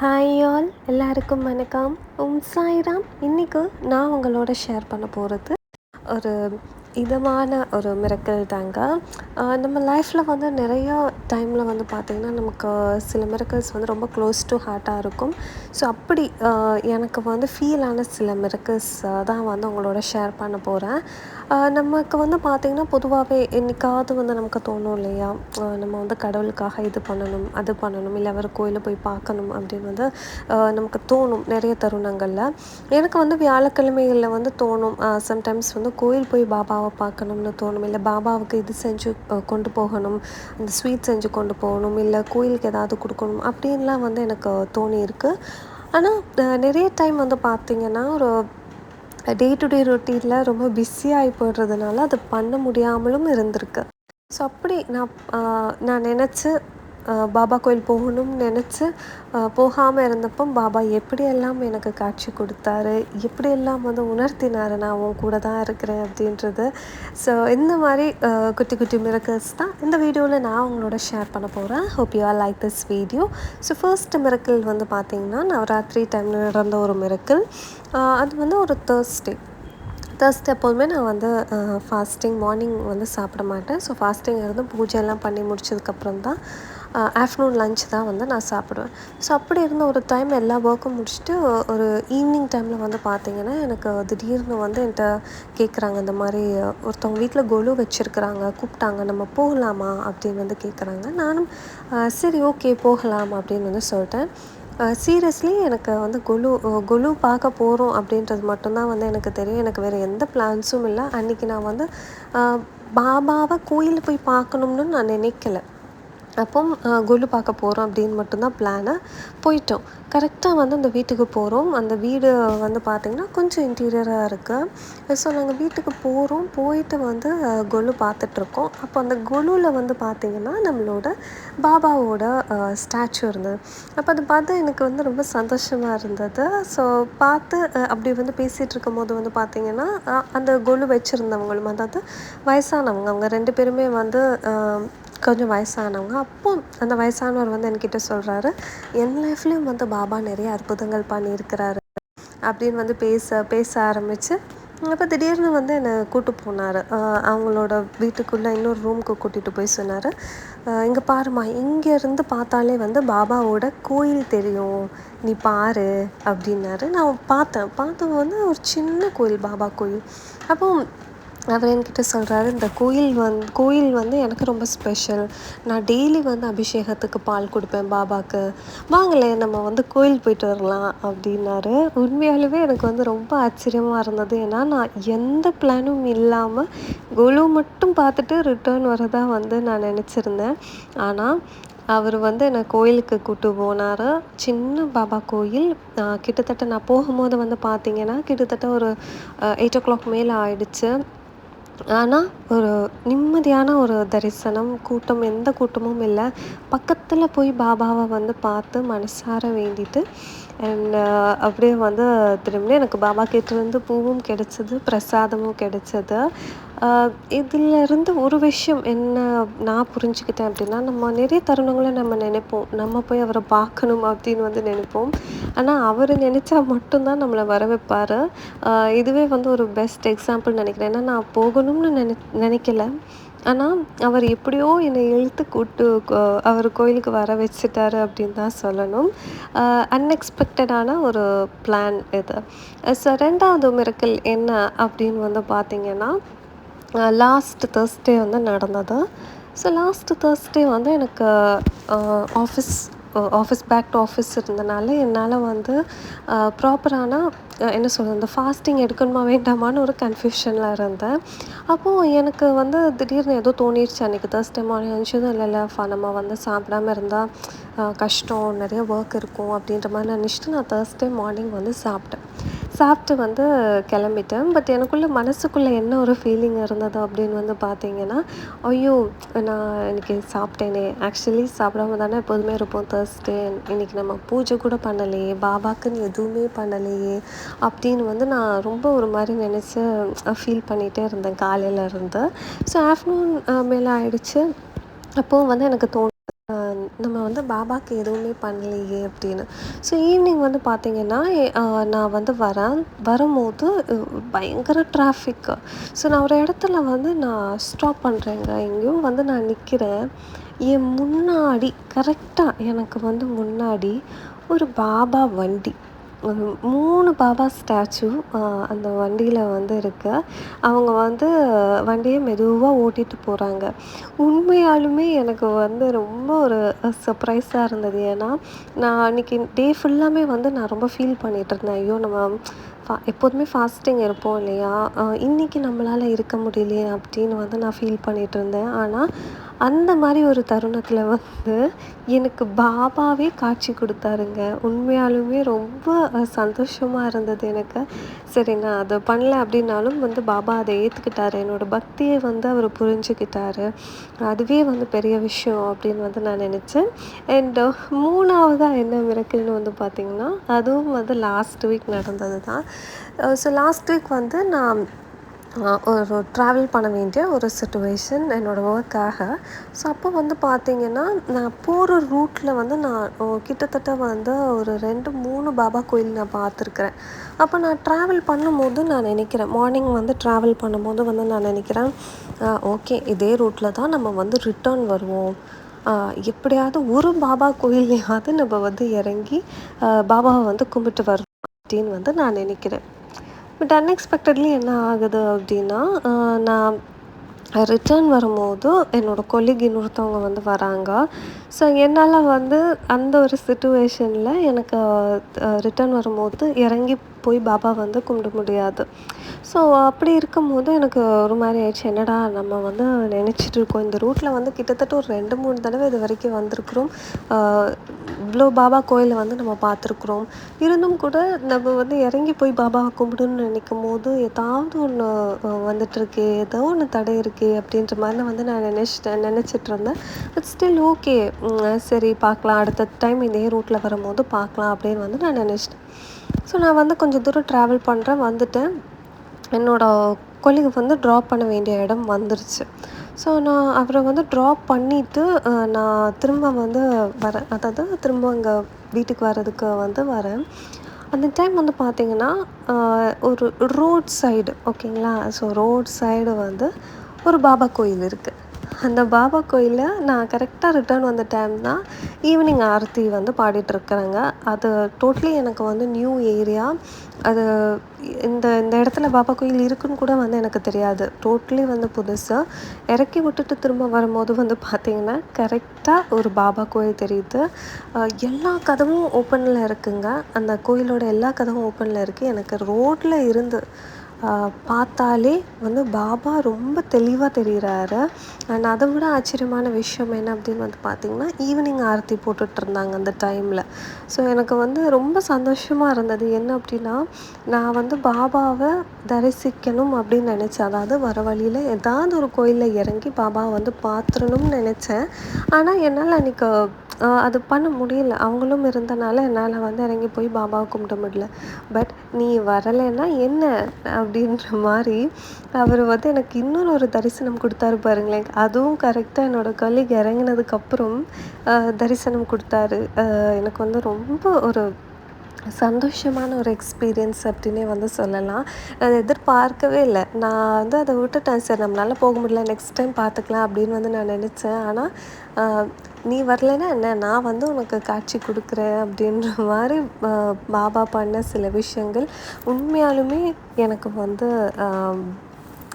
Hi all எல்லாருக்கும் வணக்கம். ஓம் சாய்ராம் இன்றைக்கு நான் உங்களோட ஷேர் பண்ண போகிறது ஒரு இதமான ஒரு மிரக்கல் தாங்க. நம்ம லைஃப்பில் வந்து நிறைய டைமில் வந்து பார்த்திங்கன்னா நமக்கு சில மிரக்கல்ஸ் வந்து ரொம்ப க்ளோஸ் டு ஹார்ட்டாக இருக்கும். ஸோ அப்படி எனக்கு வந்து ஃபீல் ஆன சில மிரக்கல்ஸ் தான் வந்து உங்களோட ஷேர் பண்ண போகிறேன் நமக்கு வந்து பார்த்திங்கன்னா பொதுவாகவே என்றைக்காவது வந்து நமக்கு தோணும் இல்லையா? நம்ம வந்து கடவுளுக்காக இது பண்ணணும் அது பண்ணணும் இல்லை அவர் கோயிலை போய் பார்க்கணும் அப்படின்னு வந்து நமக்கு தோணும் நிறைய தருணங்களில். எனக்கு வந்து வியாழக்கிழமைகளில் வந்து தோணும். சம்டைம்ஸ் வந்து கோயில் போய் பாபா பாபாவை பார்க்கணும்னு தோணும். இல்லை பாபாவுக்கு இது செஞ்சு கொண்டு போகணும். அந்த ஸ்வீட் செஞ்சு கொண்டு போகணும். இல்லை கோயிலுக்கு ஏதாவது கொடுக்கணும். அப்படின்லாம் வந்து எனக்கு தோணியிருக்கு. ஆனால் நிறைய டைம் வந்து பார்த்திங்கன்னா ஒரு டே டு டே ரொட்டீனில் ரொம்ப பிஸியாகி போயிடுறதுனால அது பண்ண முடியாமலும் இருந்திருக்கு. ஸோ அப்படி நான் நான் நினச்சி பாபா கோயில் போகணும்னு நினச்சி போகாமல் இருந்தப்போ பாபா எப்படியெல்லாம் எனக்கு காட்சி கொடுத்தாரு எப்படியெல்லாம் வந்து உணர்த்தினார் நான் உன் கூட தான் இருக்கிறேன் அப்படின்றது. ஸோ இந்த மாதிரி குட்டி குட்டி மிரக்கல்ஸ் தான் இந்த வீடியோவில் நான் உங்களோட ஷேர் பண்ண போகிறேன் hope you are like this video so first miracle வந்து பார்த்திங்கன்னா நவராத்திரி டைமில் நடந்த ஒரு மிரக்கல் அது வந்து ஒரு தேர்ஸ்டே தேர்ஸ்டே எப்போதுமே நான் வந்து ஃபாஸ்டிங் மார்னிங் வந்து சாப்பிட மாட்டேன். ஸோ ஃபாஸ்டிங் இருந்து பூஜையெல்லாம் பண்ணி முடிச்சதுக்கப்புறம் தான் ஆஃப்டர்நூன் லஞ்ச் தான் வந்து நான் சாப்பிடுவேன். ஸோ அப்படி இருந்த ஒரு டைம் எல்லா ஒர்க்கும் முடிச்சுட்டு ஒரு ஈவினிங் டைமில் வந்து பார்த்திங்கன்னா எனக்கு திடீர்னு வந்து என்கிட்ட கேட்குறாங்க இந்த மாதிரி ஒருத்தவங்க வீட்டில் கொலு வச்சுருக்குறாங்க கூப்பிட்டாங்க நம்ம போகலாமா அப்படின்னு வந்து கேட்குறாங்க நானும் சரி ஓகே போகலாம் அப்படின்னு வந்து சொல்லிட்டேன். சீரியஸ்லி எனக்கு வந்து குலு கொலு பார்க்க போகிறோம் அப்படின்றது மட்டும்தான் வந்து எனக்கு தெரியும். எனக்கு வேறு எந்த பிளான்ஸும் இல்லை. அன்றைக்கி நான் வந்து பாபாவை கோயில் போய் பார்க்கணும்னு நான் நினைக்கல. அப்போ கொலு பார்க்க போகிறோம் அப்படின்னு மட்டும்தான் பிளானு போயிட்டோம். கரெக்டாக வந்து அந்த வீட்டுக்கு போகிறோம் அந்த வீடு வந்து பார்த்திங்கன்னா கொஞ்சம் இன்டீரியராக இருக்குது ஸோ நாங்கள் வீட்டுக்கு போகிறோம் போயிட்டு வந்து கொலு பார்த்துட்ருக்கோம் அப்போ அந்த கொலுவில் வந்து பார்த்திங்கன்னா நம்மளோட பாபாவோட ஸ்டாச்சு இருந்தது. அப்போ அதை பார்த்து எனக்கு வந்து ரொம்ப சந்தோஷமாக இருந்தது. ஸோ பார்த்து அப்படி வந்து பேசிகிட்டு இருக்கும் போது வந்து பார்த்திங்கன்னா அந்த கொலு வச்சுருந்தவங்களும் அதாவது வயசானவங்க அவங்க ரெண்டு பேருமே வந்து கொஞ்சம் வயசானவங்க. அப்போ அந்த வயசானவர் வந்து என்கிட்ட சொல்கிறாரு என் லைஃப்லேயும் வந்து பாபா நிறைய அற்புதங்கள் பண்ணியிருக்கிறாரு அப்படின்னு வந்து பேச பேச ஆரம்பித்து அப்போ திடீர்னு வந்து என்னை கூட்டு போனார். அவங்களோட வீட்டுக்குள்ளே இன்னொரு ரூமுக்கு கூட்டிகிட்டு போய் சொன்னார் இங்கே பாருமா இங்கேருந்து பார்த்தாலே வந்து பாபாவோட கோயில் தெரியும். நீ பாரு அப்படின்னாரு. நான் பார்த்தேன். பார்த்தவங்க வந்து ஒரு சின்ன கோயில் பாபா கோயில். அப்போ அவர் என்கிட்ட சொல்கிறாரு இந்த கோயில் வந்து கோயில் வந்து எனக்கு ரொம்ப ஸ்பெஷல் நான் டெய்லி வந்து அபிஷேகத்துக்கு பால் கொடுப்பேன் பாபாவுக்கு வாங்களே நம்ம வந்து கோயில் போயிட்டு வரலாம் அப்படின்னாரு. உண்மையாலுமே எனக்கு வந்து ரொம்ப ஆச்சரியமாக இருந்தது. ஏன்னா நான் எந்த பிளானும் இல்லாமல் குழு மட்டும் பார்த்துட்டு ரிட்டர்ன் வரதா வந்து நான் நினச்சிருந்தேன். ஆனால் அவர் வந்து என்னை கோயிலுக்கு கூட்டு போனார். சின்ன பாபா கோயில். கிட்டத்தட்ட நான் போகும்போது வந்து பார்த்தீங்கன்னா கிட்டத்தட்ட ஒரு எயிட் ஓ கிளாக் மேலே ஆயிடுச்சு. ஆனால் ஒரு நிம்மதியான ஒரு தரிசனம் கூட்டம் எந்த கூட்டமும் இல்லை. பக்கத்தில் போய் பாபாவை வந்து பார்த்து மனசார வேண்டிட்டு அண்ட் uh, அப்படியே வந்து திரும்பி எனக்கு பாபா கிட்டேருந்து பூவும் கிடச்சிது பிரசாதமும் கிடச்சிது. Uh, இதிலிருந்து ஒரு விஷயம் என்ன நான் புரிஞ்சுக்கிட்டேன் அப்படின்னா நம்ம நிறைய தருணங்களை நம்ம நினைப்போம். நம்ம போய் அவரை பார்க்கணும் அப்படின்னு வந்து நினைப்போம். ஆனால் அவர் நினச்சா மட்டும்தான் நம்மளை வர வைப்பார் uh, இதுவே வந்து ஒரு பெஸ்ட் எக்ஸாம்பிள் நினைக்கிறேன். ஏன்னா நான் போகணும்னு நினை நினைக்கல. ஆனால் அவர் எப்படியோ என்னை இழுத்து கூட்டு அவர் கோயிலுக்கு வர வச்சுட்டாரு அப்படின்னு தான் சொல்லணும். அன்எக்ஸ்பெக்டடான ஒரு பிளான் இது. ஸோ ரெண்டாவது மிரக்கல் என்ன அப்படின்னு வந்து பார்த்தீங்கன்னா லாஸ்ட் தேர்ஸ்டே வந்து நடந்தது. ஸோ லாஸ்ட் தேர்ஸ்டே வந்து எனக்கு office office back to office இருந்தனால என்னால் வந்து ப்ராப்பரான என்ன சொல்கிறது இந்த ஃபாஸ்டிங் எடுக்கணுமா வேண்டாமான்னு ஒரு கன்ஃபியூஷனில் இருந்தேன். அப்போது எனக்கு வந்து திடீர்னு ஏதோ தோணிடுச்சு அன்றைக்கி தேர்ஸ்டே மார்னிங் நினச்சதும் இல்லை இல்லை நம்ம வந்து சாப்பிடாம இருந்தால் கஷ்டம் நிறைய ஒர்க் இருக்கும் அப்படின்ற மாதிரி நினச்சிட்டு நான் தேர்ஸ்டே மார்னிங் வந்து சாப்பிட்டேன். சாப்பிட்டு வந்து கிளம்பிட்டேன். பட் எனக்குள்ளே மனசுக்குள்ளே என்ன ஒரு ஃபீலிங் இருந்தது அப்படின்னு வந்து பார்த்தீங்கன்னா ஐயோ நான் இன்னைக்கு சாப்பிட்டேனே. ஆக்சுவலி சாப்பிடாம தானே எப்போதுமே இருப்போம். தேர்ஸ்டே இன்னைக்கு நம்ம பூஜை கூட பண்ணலையே. பாபாக்குன்னு எதுவுமே பண்ணலையே அப்படின்னு வந்து நான் ரொம்ப ஒரு மாதிரி நினச்சி ஃபீல் பண்ணிகிட்டே இருந்தேன் காலையில் இருந்து. ஸோ ஆஃப்டர்நூன் மேலே ஆயிடுச்சு. அப்போது வந்து எனக்கு தோணும் நம்ம வந்து பாபாவுக்கு எதுவுமே பண்ணலையே அப்படின்னு. ஸோ ஈவினிங் வந்து பார்த்திங்கன்னா நான் வந்து வரேன். வரும்போது பயங்கர டிராஃபிக்கு ஸோ நான் ஒரு இடத்துல வந்து நான் ஸ்டாப் பண்ணுறேங்க எங்கேயும் வந்து நான் நிற்கிறேன் என் முன்னாடி கரெக்டாக எனக்கு வந்து முன்னாடி ஒரு பாபா வண்டி. மூணு பாபா ஸ்டாச்சு அந்த வண்டியில் வந்து இருக்கு. அவங்க வந்து வண்டியை மெதுவாக ஓட்டிகிட்டு போகிறாங்க உண்மையாலுமே எனக்கு வந்து ரொம்ப ஒரு சர்ப்ரைஸாக இருந்தது. ஏன்னா நான் அன்றைக்கி டே ஃபுல்லாமே வந்து நான் ரொம்ப ஃபீல் பண்ணிகிட்டு இருந்தேன். ஐயோ நம்ம ஃபா எப்போதுமே ஃபாஸ்டிங் இருப்போம் இல்லையா? இன்றைக்கி நம்மளால் இருக்க முடியலையே அப்படின்னு வந்து நான் ஃபீல் பண்ணிகிட்டு இருந்தேன். ஆனால் அந்த மாதிரி ஒரு தருணத்தில் வந்து எனக்கு பாபாவே காட்சி கொடுத்தாருங்க. உண்மையாலுமே ரொம்ப சந்தோஷமாக இருந்தது எனக்கு. சரி நான் அதை பண்ணல அப்படின்னாலும் வந்து பாபா அதை ஏற்றுக்கிட்டாரு என்னோடய பக்தியை வந்து அவர் புரிஞ்சுக்கிட்டாரு. அதுவே வந்து பெரிய விஷயம் அப்படின்னு வந்து நான் நினச்சேன். அண்ட் மூணாவதாக என்ன மிரக்கல்னு வந்து பார்த்திங்கன்னா அதுவும் வந்து லாஸ்ட் வீக் நடந்தது தான் ஸோ லாஸ்ட் வீக் வந்து நான் ஒரு ட்ராவல் பண்ண வேண்டிய ஒரு சுச்சுவேஷன் என்னோடய ஒர்க்காக ஸோ அப்போ வந்து பார்த்திங்கன்னா நான் போகிற ரூட்டில் வந்து நான் கிட்டத்தட்ட வந்து ஒரு ரெண்டு மூணு பாபா கோயில் நான் பார்த்துருக்குறேன் அப்போ நான் ட்ராவல் பண்ணும்போது நான் நினைக்கிறேன் மார்னிங் வந்து ட்ராவல் பண்ணும்போது வந்து நான் நினைக்கிறேன் ஓகே இதே ரூட்டில் தான் நம்ம வந்து ரிட்டர்ன் வருவோம். எப்படியாவது ஒரு பாபா கோயிலையாவது நம்ம வந்து இறங்கி பாபாவை வந்து கும்பிட்டு வருவோம் அப்படின்னு வந்து நான் நினைக்கிறேன். பட் அன்எக்ஸ்பெக்டட்லி என்ன ஆகுது அப்படின்னா நான் ரிட்டர்ன் வரும்போது என்னோடய கொலிக் இன்னொருத்தவங்க வந்து வராங்க. ஸோ என்னால் வந்து அந்த ஒரு சுச்சுவேஷனில் எனக்கு ரிட்டர்ன் வரும்போது இறங்கி போய் பாபா வந்து கும்பிட முடியாது. ஸோ அப்படி இருக்கும்போது எனக்கு ஒரு மாதிரி ஆயிடுச்சு. என்னடா நம்ம வந்து நினச்சிட்டு இருக்கோம். இந்த ரூட்டில் வந்து கிட்டத்தட்ட ஒரு ரெண்டு மூணு தடவை இது வரைக்கும் வந்திருக்கிறோம். இவ்வளோ பாபா கோயிலை வந்து நம்ம பார்த்துருக்குறோம். இருந்தும் கூட நம்ம வந்து இறங்கி போய் பாபாவை கும்பிடுன்னு நினைக்கும் போது ஏதாவது ஒன்று வந்துட்டுருக்கு ஏதோ ஒன்று தடை இருக்கே அப்படின்ற மாதிரி வந்து நான் நினச்சிட்டேன் நினச்சிட்டு இருந்தேன். பட் ஸ்டில் ஓகே சரி பார்க்கலாம். அடுத்த டைம் இதே ரூட்டில் வரும்போது பார்க்கலாம் அப்படின்னு வந்து நான் நினச்சிட்டேன். ஸோ நான் வந்து கொஞ்சம் தூரம் ட்ராவல் பண்ணுறேன் வந்துட்டேன். என்னோடய கொலிகை வந்து ட்ராப் பண்ண வேண்டிய இடம் வந்துருச்சு. ஸோ நான் அவரை வந்து ட்ராப் பண்ணிவிட்டு நான் திரும்ப வந்து வரேன் அதாவது திரும்ப இங்கே வீட்டுக்கு வர்றதுக்கு வந்து வரேன். அந்த டைம் வந்து பார்த்திங்கன்னா ஒரு ரோட் சைடு ஓகேங்களா ஸோ ரோட் சைடு வந்து ஒரு பாபா கோயில் இருக்குது அந்த பாபா கோயிலில் நான் கரெக்டாக ரிட்டர்ன் வந்த டைம் தான் ஈவினிங் ஆரத்தி வந்து பாடிட்டுருக்குறாங்க அது டோட்டலி எனக்கு வந்து நியூ ஏரியா அது இந்த இந்த இடத்துல பாபா கோயில் இருக்குன்னு கூட வந்து எனக்கு தெரியாது. டோட்டலி வந்து புதுசு. இறக்கி விட்டுட்டு திரும்ப வரும்போது வந்து பார்த்திங்கன்னா கரெக்டாக ஒரு பாபா கோயில் தெரியுது. எல்லா கதவும் ஓப்பனில் இருக்குங்க. அந்த கோயிலோட எல்லா கதவும் ஓப்பனில் இருக்குது எனக்கு ரோட்டில் இருந்து பார்த்தாலே வந்து பாபா ரொம்ப தெளிவாக தெரிகிறாரு அண்ட் அதை விட ஆச்சரியமான விஷயம் என்ன அப்படின்னு வந்து பார்த்திங்கன்னா ஈவினிங் ஆரத்தி போட்டுட்ருந்தாங்க அந்த டைமில் ஸோ எனக்கு வந்து ரொம்ப சந்தோஷமாக இருந்தது. என்ன அப்படின்னா நான் வந்து பாபாவை தரிசிக்கணும் அப்படின்னு நினச்சேன். அதாவது வர வழியில் ஏதாவது ஒரு கோயிலில் இறங்கி பாபாவை வந்து பார்த்துடணும்னு நினச்சேன். ஆனால் என்னால் அன்றைக்கி அது பண்ண முடியல. அவங்களும் இருந்தனால என்னால் வந்து இறங்கி போய் பாபாவை கும்பிட முடியல. பட் நீ வரலைன்னா என்ன அப்படின்ற மாதிரி அவர் வந்து எனக்கு இன்னொரு ஒரு தரிசனம் கொடுத்தாரு பாருங்களேன். அதுவும் கரெக்டாக என்னோடய கலீக் இறங்கினதுக்கப்புறம் தரிசனம் கொடுத்தாரு. எனக்கு வந்து ரொம்ப ஒரு சந்தோஷமான ஒரு எக்ஸ்பீரியன்ஸ் அப்படின்னே வந்து சொல்லலாம். நான் எதிர்பார்க்கவே இல்லை. நான் வந்து அதை விட்டுட்டேன். சரி நம்மளால் போக முடியல. நெக்ஸ்ட் டைம் பார்த்துக்கலாம் அப்படின்னு வந்து நான் நினச்சேன். ஆனால் நீ வரலைன்னா என்ன? நான் வந்து உனக்கு காட்சி கொடுக்குறேன் அப்படின்ற மாதிரி பாபா பண்ண சில விஷயங்கள் உண்மையாலுமே எனக்கு வந்து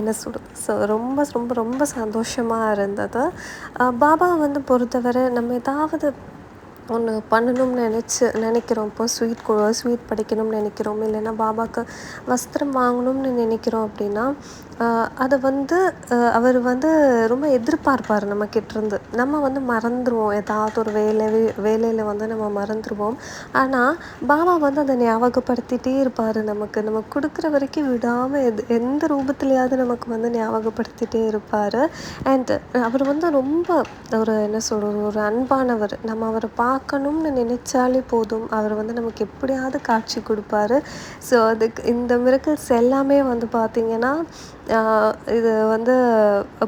என்ன சொல்கிறது ஸோ ரொம்ப ரொம்ப ரொம்ப சந்தோஷமாக இருந்தது. பாபா வந்து பொறுத்தவரை நம்ம ஏதாவது ஒன்று பண்ணணும்னு நினச்சி நினைக்கிறோம். இப்போ ஸ்வீட் கு ஸ்வீட் படிக்கணும்னு நினைக்கிறோம். இல்லைன்னா பாபாவுக்கு வஸ்திரம் வாங்கணும்னு நினைக்கிறோம் அப்படின்னா அதை வந்து அவர் வந்து ரொம்ப எதிர்பார்ப்பார் நம்ம கிட்டேருந்து. நம்ம வந்து மறந்துடுவோம் ஏதாவது ஒரு வேலை வேலையில் வந்து நம்ம மறந்துடுவோம் ஆனால் பாபா வந்து அதை ஞாபகப்படுத்திகிட்டே இருப்பார் நமக்கு. நம்ம கொடுக்குற வரைக்கும் விடாமல் எது எந்த ரூபத்துலையாவது நமக்கு வந்து ஞாபகப்படுத்திகிட்டே இருப்பார். அண்ட் அவர் வந்து ரொம்ப ஒரு என்ன சொல்கிறது ஒரு அன்பானவர். நம்ம அவரை பார்க்கணும்னு நினச்சாலே போதும். அவர் வந்து நமக்கு எப்படியாவது காட்சி கொடுப்பாரு. ஸோ அதுக்கு இந்த மிரக்கல்ஸ் எல்லாமே வந்து பார்த்திங்கன்னா இது வந்து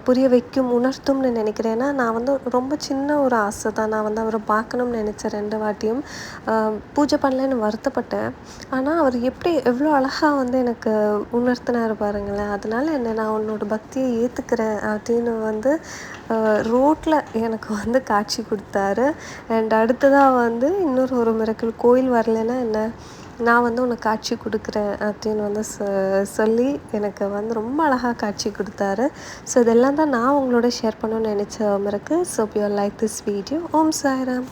புரிய வைக்கும் உணர்த்தும்னு நினைக்கிறேன்னா நான் வந்து ரொம்ப சின்ன ஒரு ஆசை தான். நான் வந்து அவரை பார்க்கணும்னு நினச்சேன் ரெண்டு வாட்டியும் பூஜை பண்ணலன்னு வருத்தப்பட்டேன். ஆனால் அவர் எப்படி எவ்வளோ அழகாக வந்து எனக்கு உணர்த்தினார் பாருங்களேன். அதனால என்ன நான் உன்னோட பக்தியை ஏற்றுக்கிறேன் அப்படின்னு வந்து ரோட்டில் எனக்கு வந்து காட்சி கொடுத்தாரு. அண்ட் அடுத்ததாக வந்து இன்னொரு ஒரு மிரக்கல் கோயில் வரலைன்னா என்ன? நான் வந்து உனக்கு காட்சி கொடுக்குறேன் அப்படின்னு வந்து சொல்லி எனக்கு வந்து ரொம்ப அழகாக காட்சி கொடுத்தாரு. ஸோ இதெல்லாம் தான் நான் உங்களோட ஷேர் பண்ணணும்னு நினச்ச இருக்குது so you like this video Om Sairam.